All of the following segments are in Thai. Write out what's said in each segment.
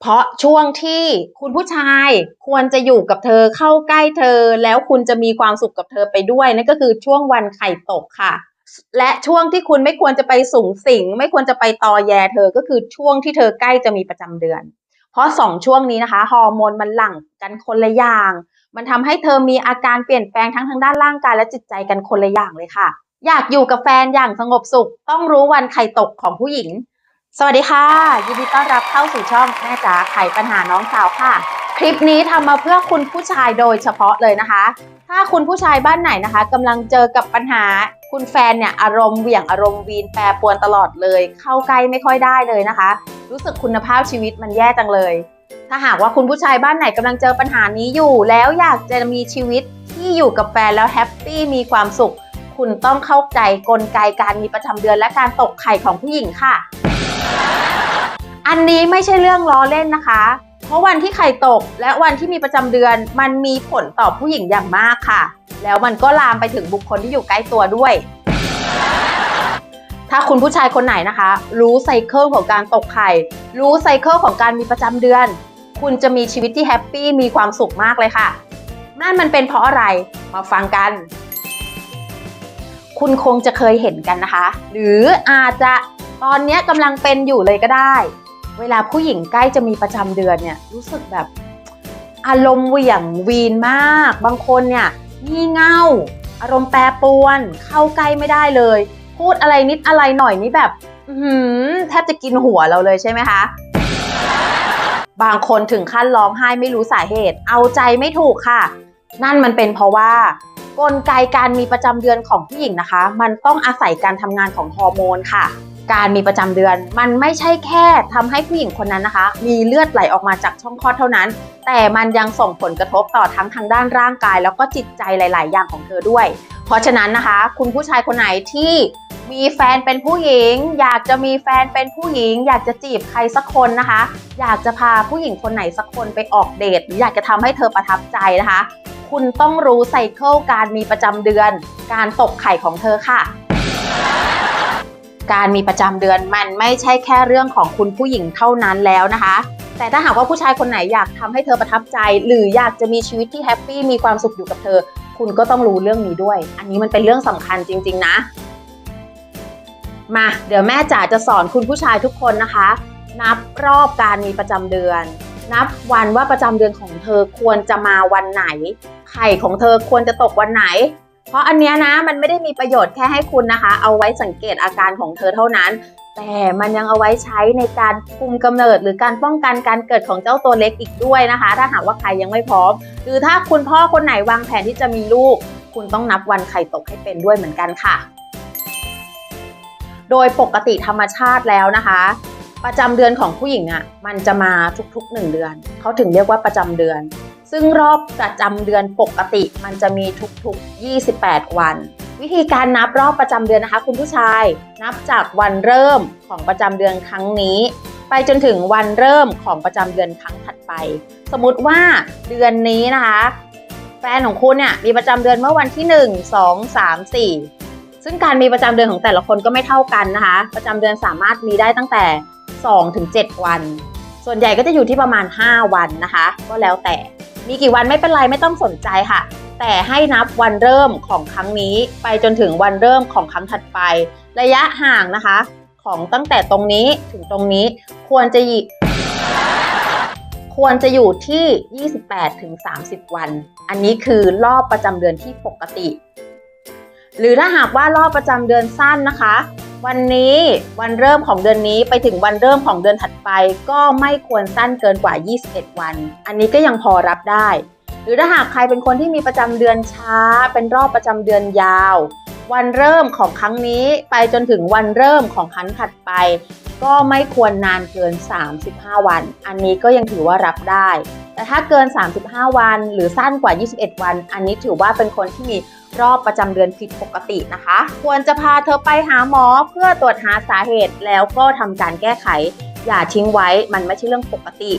เพราะช่วงที่คุณผู้ชายควรจะอยู่กับเธอเข้าใกล้เธอ แล้วคุณจะมีความสุขกับเธอไปด้วยนั่นก็คือช่วงวันไข่ตกค่ะ และช่วงที่คุณไม่ควรจะไปสูงสิง ไม่ควรจะไปตอแยเธอก็คือช่วงที่เธอใกล้จะมีประจำเดือน เพราะสองช่วงนี้นะคะฮอร์โมนมันหลั่งกันคนละอย่าง มันทำให้เธอมีอาการเปลี่ยนแปลงทั้งทางด้านร่างกายและจิตใจกันคนละอย่างเลยค่ะ อยากอยู่กับแฟนอย่างสงบสุข ต้องรู้วันไข่ตกของผู้หญิง สวัสดีค่ะ ยินดีต้อนรับเข้าสู่ช่องแม่จ๋าไขปัญหาน้องสาวค่ะ คลิปนี้ทำมาเพื่อคุณผู้ชายโดยเฉพาะเลยนะคะ ถ้าคุณผู้ชายบ้านไหนนะคะกำลังเจอกับปัญหาคุณแฟนเนี่ยอารมณ์เหวี่ยงอารมณ์วีนแปรปรวนตลอดเลย เข้าใกล้ไม่ค่อยได้เลยนะคะ รู้สึกคุณภาพชีวิตมันแย่จังเลย ถ้าหากว่าคุณผู้ชายบ้านไหนกำลังเจอปัญหานี้อยู่ แล้วอยากจะมีชีวิตที่อยู่กับแฟนแล้วแฮปปี้มีความสุข คุณต้องเข้าใจกลไกการมีประจำเดือนและการตกไข่ของผู้หญิงค่ะ อันนี้ไม่ใช่เรื่องล้อเล่นนะคะ เพราะวันที่ไข่ตกและวันที่มีประจำเดือนมันมีผลต่อผู้หญิงอย่างมากค่ะ แล้วมันก็ลามไปถึงบุคคลที่อยู่ใกล้ตัวด้วย ถ้าคุณผู้ชายคนไหนนะคะ รู้ไซเคิลของการตกไข่ รู้ไซเคิลของการมีประจำเดือน คุณจะมีชีวิตที่แฮปปี้มีความสุขมากเลยค่ะนั่นมันเป็นเพราะอะไรมาฟังกัน คุณคงจะเคยเห็นกันนะคะ หรืออาจจะ ตอนนี้กำลังเป็นอยู่เลยก็ได้ เวลาผู้หญิงใกล้จะมีประจำเดือนเนี่ยรู้สึกแบบอารมณ์เหวี่ยงวีนมาก บางคนเนี่ยงี่เง่า อารมณ์แปรปรวน เข้าใกล้ไม่ได้เลย พูดอะไรนิดอะไรหน่อยนี่แบบแทบจะกินหัวเราเลยใช่ไหมคะ บางคนถึงขั้นร้องไห้ไม่รู้สาเหตุ เอาใจไม่ถูกค่ะ นั่นมันเป็นเพราะว่า กลไกการมีประจำเดือนของผู้หญิงนะคะ มันต้องอาศัยการทำงานของฮอร์โมนค่ะ การมีประจำเดือน มันไม่ใช่แค่ทำให้ผู้หญิงคนนั้นนะคะ มีเลือดไหลออกมาจากช่องคลอดเท่านั้น แต่มันยังส่งผลกระทบต่อทั้งทางด้านร่างกาย แล้วก็จิตใจหลาย ๆ อย่างของเธอด้วย เพราะฉะนั้นนะคะ คุณผู้ชายคนไหนที่มีแฟนเป็นผู้หญิง อยากจะมีแฟนเป็นผู้หญิง อยากจะจีบใครสักคนนะคะ อยากจะพาผู้หญิงคนไหนสักคนไปออกเดทหรืออยากจะทำให้เธอประทับใจนะคะ คุณต้องรู้ไซเคิลการมีประจำเดือน การตกไข่ของเธอค่ะ การมีประจำเดือนมันไม่ใช่แค่เรื่องของคุณผู้หญิงเท่านั้นแล้วนะคะ แต่ถ้าหากว่าผู้ชายคนไหนอยากทำให้เธอประทับใจ หรืออยากจะมีชีวิตที่แฮปปี้มีความสุขอยู่กับเธอ คุณก็ต้องรู้เรื่องนี้ด้วย อันนี้มันเป็นเรื่องสำคัญจริง ๆ นะ มาเดี๋ยวแม่จ๋าจะสอนคุณผู้ชายทุกคนนะคะ นับรอบการมีประจำเดือน นับวันว่าประจำเดือนของเธอควรจะมาวันไหน ไข่ของเธอควรจะตกวันไหน เพราะอันเนี้ยนะมันไม่ได้มีประโยชน์แค่ให้คุณนะคะ เอาไว้สังเกตอาการของเธอเท่านั้น แต่มันยังเอาไว้ใช้ในการคุมกำเนิด หรือการป้องกันการเกิดของเจ้าตัวเล็กอีกด้วยนะคะ ถ้าหากว่าใครยังไม่พร้อม หรือถ้าคุณพ่อคนไหนวางแผนที่จะมีลูก คุณต้องนับวันไข่ตกให้เป็นด้วยเหมือนกันค่ะ โดยปกติธรรมชาติแล้วนะคะประจำเดือนของผู้หญิงอะ่ะมันจะมาทุกๆ1เดือน เขาถึงเรียกว่าประจำเดือน ซึ่งรอบประจำเดือนปกติ มันจะมีทุกๆ 28 วัน วิธีการนับรอบประจำเดือนนะคะ คุณผู้ชาย นับจากวันเริ่มของประจำเดือนครั้งนี้ ไปจนถึงวันเริ่มของประจำเดือนครั้งถัดไป สมมติว่าเดือนนี้นะคะ แฟนของคุณเนี่ยมีประจำเดือนเมื่อวันที่ 1 2 3 4ซึ่งการมีประจำเดือนของแต่ละคนก็ไม่เท่ากันนะคะ ประจำเดือนสามารถมีได้ตั้งแต่2ถึง7วัน ส่วนใหญ่ก็จะอยู่ที่ประมาณ 5 วันนะคะ ก็แล้วแต่ มีกี่วันไม่เป็นไรไม่ต้องสนใจค่ะ แต่ให้นับวันเริ่มของครั้งนี้ไปจนถึงวันเริ่มของครั้งถัดไป ระยะห่างนะคะ ของตั้งแต่ตรงนี้ถึงตรงนี้ควรจะหยิควรจะอยู่ที่ 28ถึง30 วัน อันนี้คือรอบประจำเดือนที่ปกติ หรือถ้าหากว่ารอบประจำเดือนสั้นนะคะ วันนี้วันเริ่มของเดือนนี้ไปถึงวันเริ่มของเดือนถัดไป ก็ไม่ควรสั้นเกินกว่า 21 วัน อันนี้ก็ยังพอรับได้ หรือถ้าหากใครเป็นคนที่มีประจำเดือนช้า เป็นรอบประจำเดือนยาว วันเริ่มของครั้งนี้ไปจนถึงวันเริ่มของครั้งถัดไป ก็ไม่ควรนานเกิน 35 วัน อันนี้ก็ยังถือว่ารับได้ แต่ถ้าเกิน 35 วัน หรือสั้นกว่า 21 วัน อันนี้ถือว่าเป็นคนที่มีรอบประจำเดือนผิดปกตินะคะ ควรจะพาเธอไปหาหมอเพื่อตรวจหาสาเหตุแล้วก็ทำการแก้ไข อย่าทิ้งไว้มันไม่ใช่เรื่องปกติ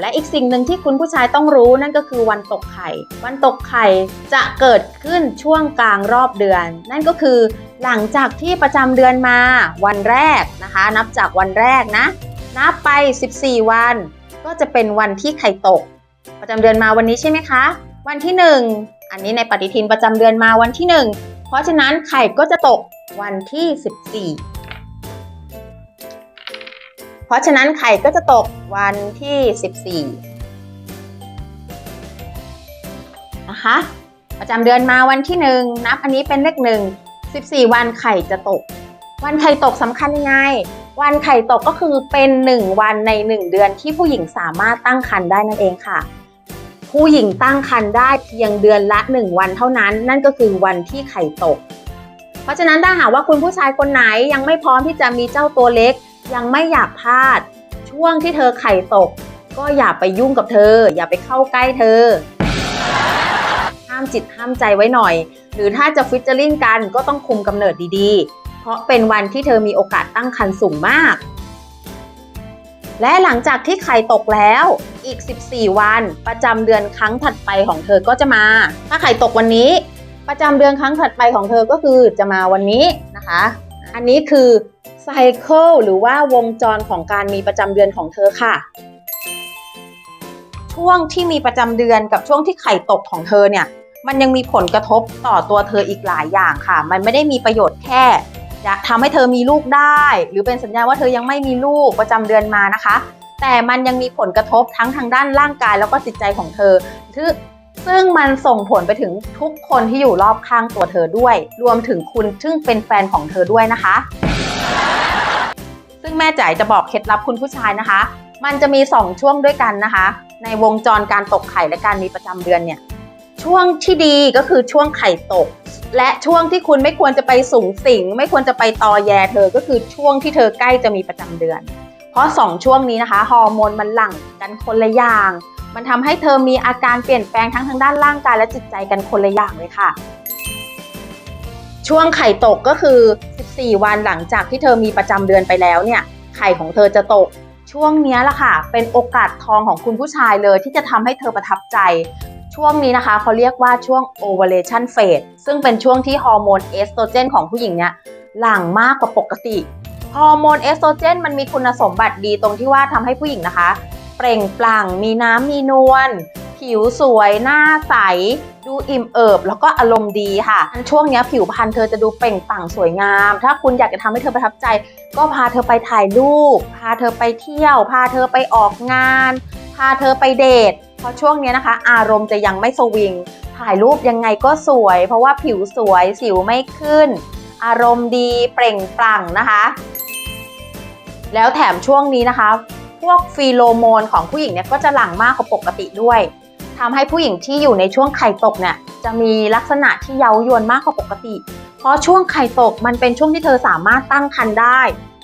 และอีกสิ่งหนึ่งที่คุณผู้ชายต้องรู้นั่นก็คือวันตกไข่ วันตกไข่จะเกิดขึ้นช่วงกลางรอบเดือน นั่นก็คือหลังจากที่ประจำเดือนมาวันแรกนะคะ นับจากวันแรกนะ นับไป 14 วัน ก็จะเป็นวันที่ไข่ตก ประจำเดือนมาวันนี้ใช่ไหมคะ วันที่ 1 อันนี้ในปฏิทินประจำเดือนมาวันที่ 1 เพราะฉะนั้นไข่ก็จะตกวันที่ 14 ราะฉะนั้นไข่ก็จะตกวันที่ 14 นะคะ ประจำเดือนมาวันที่ 1 นับอันนี้เป็นเลขหนึ่ง14 วันไข่จะตก วันไข่ตกสำคัญยังไง วันไข่ตกก็คือเป็น 1 วันใน 1 เดือนที่ผู้หญิงสามารถตั้งครรภ์ได้นั่นเองค่ะ ผู้หญิงตั้งครรภ์ได้เพียงเดือนละ 1 วันเท่านั้น นั่นก็คือวันที่ไข่ตก เพราะฉะนั้นถ้าหากว่าคุณผู้ชายคนไหนยังไม่พร้อมที่จะมีเจ้าตัวเล็ก ยังไม่อยากพลาด ช่วงที่เธอไข่ตก ก็อย่าไปยุ่งกับเธอ อย่าไปเข้าใกล้เธอ ห้ามจิตห้ามใจไว้หน่อย หรือถ้าจะฟิชเจอริงกันก็ต้องคุมกำเนิดดีๆ เพราะเป็นวันที่เธอมีโอกาสตั้งครรภ์สูงมาก และหลังจากที่ไข่ตกแล้ว อีก 14 วันประจำเดือนครั้งถัดไปของเธอก็จะมา ถ้าไข่ตกวันนี้ ประจำเดือนครั้งถัดไปของเธอก็คือจะมาวันนี้นะคะ อันนี้คือไซเคิลหรือว่าวงจรของการมีประจำเดือนของเธอค่ะ ช่วงที่มีประจำเดือนกับช่วงที่ไข่ตกของเธอเนี่ย มันยังมีผลกระทบต่อตัวเธออีกหลายอย่างค่ะ มันไม่ได้มีประโยชน์แค่จะทำให้เธอมีลูกได้ หรือเป็นสัญญาณว่าเธอยังไม่มีลูกประจำเดือนมานะคะ แต่มันยังมีผลกระทบทั้งทางด้านร่างกายแล้วก็จิตใจของเธอ ซึ่งมันส่งผลไปถึงทุกคนที่อยู่รอบข้างตัวเธอด้วย รวมถึงคุณซึ่งเป็นแฟนของเธอด้วยนะคะ ซึ่งแม่จ๋ายจะบอกเคล็ดลับคุณผู้ชายนะคะ มันจะมี 2 ช่วงด้วยกันนะคะ ในวงจรการตกไข่และการมีประจำเดือนเนี่ยช่วงที่ดีก็คือช่วงไข่ตก และช่วงที่คุณไม่ควรจะไปสูงสิง ไม่ควรจะไปตอแยเธอก็คือช่วงที่เธอใกล้จะมีประจำเดือน เพราะ 2 ช่วงนี้นะคะฮอร์โมนมันหลั่งกันคนละอย่าง มันทำให้เธอมีอาการเปลี่ยนแปลงทั้งทางด้านร่างกายและจิตใจกันคนละอย่างเลยค่ะ ช่วงไข่ตกก็คือ 14 วันหลังจากที่เธอมีประจำเดือนไปแล้วเนี่ย ไข่ของเธอจะตก ช่วงนี้แหละค่ะ เป็นโอกาสทองของคุณผู้ชายเลยที่จะทำให้เธอประทับใจ ช่วงนี้นะคะเขาเรียกว่าช่วง ovulation phase ซึ่งเป็นช่วงที่ฮอร์โมนเอสโตรเจนของผู้หญิงเนี่ยหลั่งมากกว่าปกติฮอร์โมนเอสโตรเจนมันมีคุณสมบัติดีตรงที่ว่าทำให้ผู้หญิงนะคะ ปล่งปลั่ง มีน้ำมีนวลผิวสวยหน้าใส ดูอิ่มเอิบ แล้วก็อารมณ์ดีค่ะ ช่วงนี้ผิวพรรณเธอจะดูเปล่งปลั่งสวยงาม ถ้าคุณอยากจะทำให้เธอประทับใจ ก็พาเธอไปถ่ายรูป พาเธอไปเที่ยว พาเธอไปออกงาน พาเธอไปเดทเพราะช่วงนี้นะคะ อารมณ์จะยังไม่สวิง ถ่ายรูปยังไงก็สวย เพราะว่าผิวสวยสิวไม่ขึ้น อารมณ์ดีเปล่งปลั่งนะคะ แล้วแถมช่วงนี้นะคะ พวกฟีโรโมนของผู้หญิงเนี่ยก็จะหลั่งมากกว่าปกติด้วยทำให้ผู้หญิงที่อยู่ในช่วงไข่ตกเนี่ยจะมีลักษณะที่เย้ายวนมากกว่าปกติ เพราะช่วงไข่ตกมันเป็นช่วงที่เธอสามารถตั้งครรภ์ได้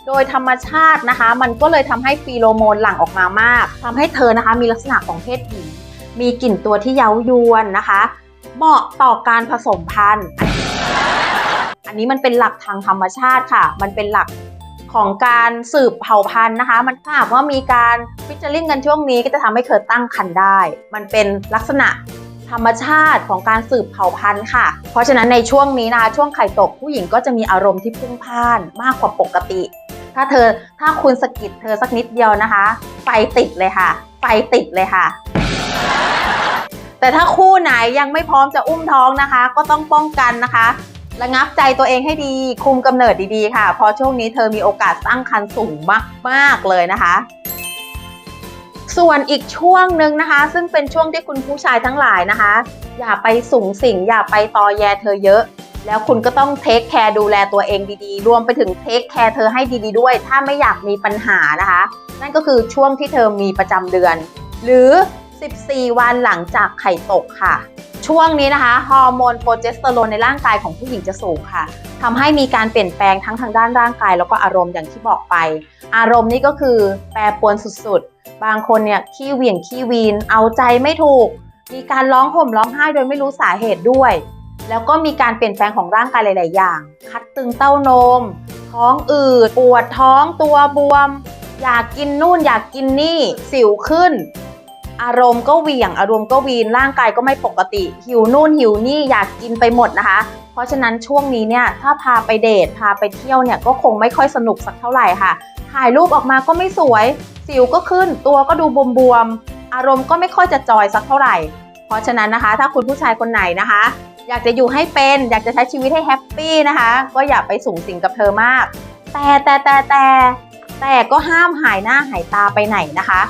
โดยธรรมชาตินะคะ มันก็เลยทำให้ฟีโรโมนหลั่งออกมามากทำให้เธอนะคะมีลักษณะของเพศหญิง มีกลิ่นตัวที่เย้ายวนนะคะ เหมาะต่อการผสมพันธุ์อันนี้มันเป็นหลักทางธรรมชาติค่ะ มันเป็นหลัก ของการสืบเผ่าพันธุ์นะคะ มันถ้าหากว่ามีการฟิชเชอร์ลิงกันช่วงนี้ก็จะทำให้เธอตั้งครรภ์ได้ มันเป็นลักษณะธรรมชาติของการสืบเผ่าพันธุ์ค่ะ เพราะฉะนั้นในช่วงนี้นะช่วงไข่ตกผู้หญิงก็จะมีอารมณ์ที่พุ่งพ่านมากกว่าปกติ ถ้าเธอถ้าคุณสะกิดเธอสักนิดเดียวนะคะ ไฟติดเลยค่ะไฟติดเลยค่ะ แต่ถ้าคู่ไหนยังไม่พร้อมจะอุ้มท้องนะคะ ก็ต้องป้องกันนะคะ ระงับใจตัวเองให้ดี คุมกำเนิดดีๆ ค่ะ เพราะช่วงนี้เธอมีโอกาสตั้งครรภ์สูงมากๆเลยนะคะ ส่วนอีกช่วงหนึ่งนะคะ ซึ่งเป็นช่วงที่คุณผู้ชายทั้งหลายนะคะ อย่าไปสูงสิงอย่าไปตอแยเธอเยอะ แล้วคุณก็ต้องเทคแคร์ดูแลตัวเองดีๆ รวมไปถึงเทคแคร์เธอให้ดีๆด้วย ถ้าไม่อยากมีปัญหานะคะ นั่นก็คือช่วงที่เธอมีประจำเดือน หรือ 14 วันหลังจากไข่ตกค่ะ ช่วงนี้นะคะฮอร์โมนโปรเจสเตอโรนในร่างกายของผู้หญิงจะสูงค่ะทำให้มีการเปลี่ยนแปลงทั้งทางด้านร่างกาย แล้วก็อารมณ์อย่างที่บอกไป อารมณ์นี่ก็คือแปรปรวนสุดๆ บางคนเนี่ยขี้เหวี่ยงขี้วีน เอาใจไม่ถูก มีการร้องห่มร้องไห้โดยไม่รู้สาเหตุด้วย แล้วก็มีการเปลี่ยนแปลงของร่างกายหลาย ๆ อย่าง คัดตึงเต้านม ท้องอืด ปวดท้องตัวบวม อยากกินนู่นอยากกินนี่ สิวขึ้น อารมณ์ก็เหวี่ยงอารมณ์ก็วีนร่างกายก็ไม่ปกติ หิวนู่นหิวนี่อยากกินไปหมดนะคะ เพราะฉะนั้นช่วงนี้เนี่ยถ้าพาไปเดทพาไปเที่ยวเนี่ยก็คงไม่ค่อยสนุกสักเท่าไหร่ค่ะ ถ่ายรูปออกมาก็ไม่สวย สิวก็ขึ้นตัวก็ดูบวมๆอารมณ์ก็ไม่ค่อยจะจอยสักเท่าไหร่ เพราะฉะนั้นนะคะ ถ้าคุณผู้ชายคนไหนนะคะ อยากจะอยู่ให้เป็นอยากจะใช้ชีวิตให้แฮปปี้นะคะ ก็อย่าไปสูงสิงกับเธอมาก แต่แต่แต่แต่แต่ก็ห้ามหายหน้าหายตาไปไหนนะคะ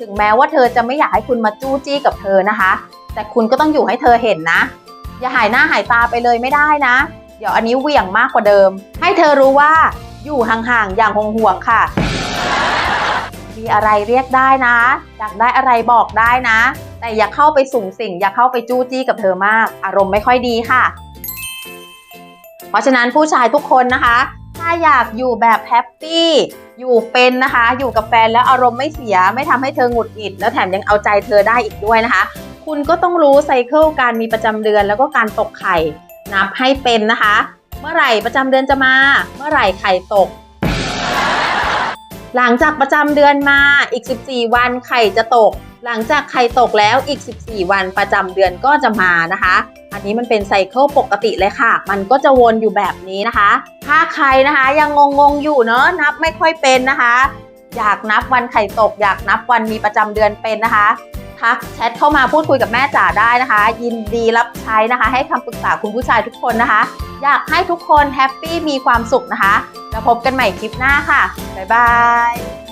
ถึงแม้ว่าเธอจะไม่อยากให้คุณมาจู้จี้กับเธอนะคะ แต่คุณก็ต้องอยู่ให้เธอเห็นนะ อย่าหายหน้าหายตาไปเลยไม่ได้นะ เดี๋ยวอันนี้เหวี่ยงมากกว่าเดิม ให้เธอรู้ว่าอยู่ห่างๆอย่างห่วงๆค่ะ มีอะไรเรียกได้นะอยากได้อะไรบอกได้นะ แต่อย่าเข้าไปสุ่งสิ่ง อย่าเข้าไปจู้จี้กับเธอมาก อารมณ์ไม่ค่อยดีค่ะ เพราะฉะนั้นผู้ชายทุกคนนะคะ ถ้าอยากอยู่แบบแฮปปี้ อยู่เป็นนะคะ อยู่กับแฟนแล้วอารมณ์ไม่เสีย ไม่ทำให้เธอหงุดหงิด แล้วแถมยังเอาใจเธอได้อีกด้วยนะคะ คุณก็ต้องรู้ไซเคิลการมีประจำเดือนแล้วก็การตกไข่ นับให้เป็นนะคะ เมื่อไหร่ประจำเดือนจะมา เมื่อไหร่ไข่ตก หลังจากประจำเดือนมาอีก 14 วันไข่จะตก หลังจากไข่ตกแล้วอีก 14 วันประจำเดือนก็จะมานะคะ อันนี้มันเป็นไซเคิลปกติเลยค่ะ มันก็จะวนอยู่แบบนี้นะคะ ถ้าใครนะคะยังงงๆอยู่เนอะนับไม่ค่อยเป็นนะคะ อยากนับวันไข่ตก อยากนับวันมีประจำเดือนเป็นนะคะทักแชทเข้ามาพูดคุยกับแม่จ๋าได้นะคะ ยินดีรับใช้นะคะ ให้คำปรึกษาคุณผู้ชายทุกคนนะคะ อยากให้ทุกคนแฮปปี้มีความสุขนะคะ แล้วพบกันใหม่คลิปหน้าค่ะ บ๊ายบาย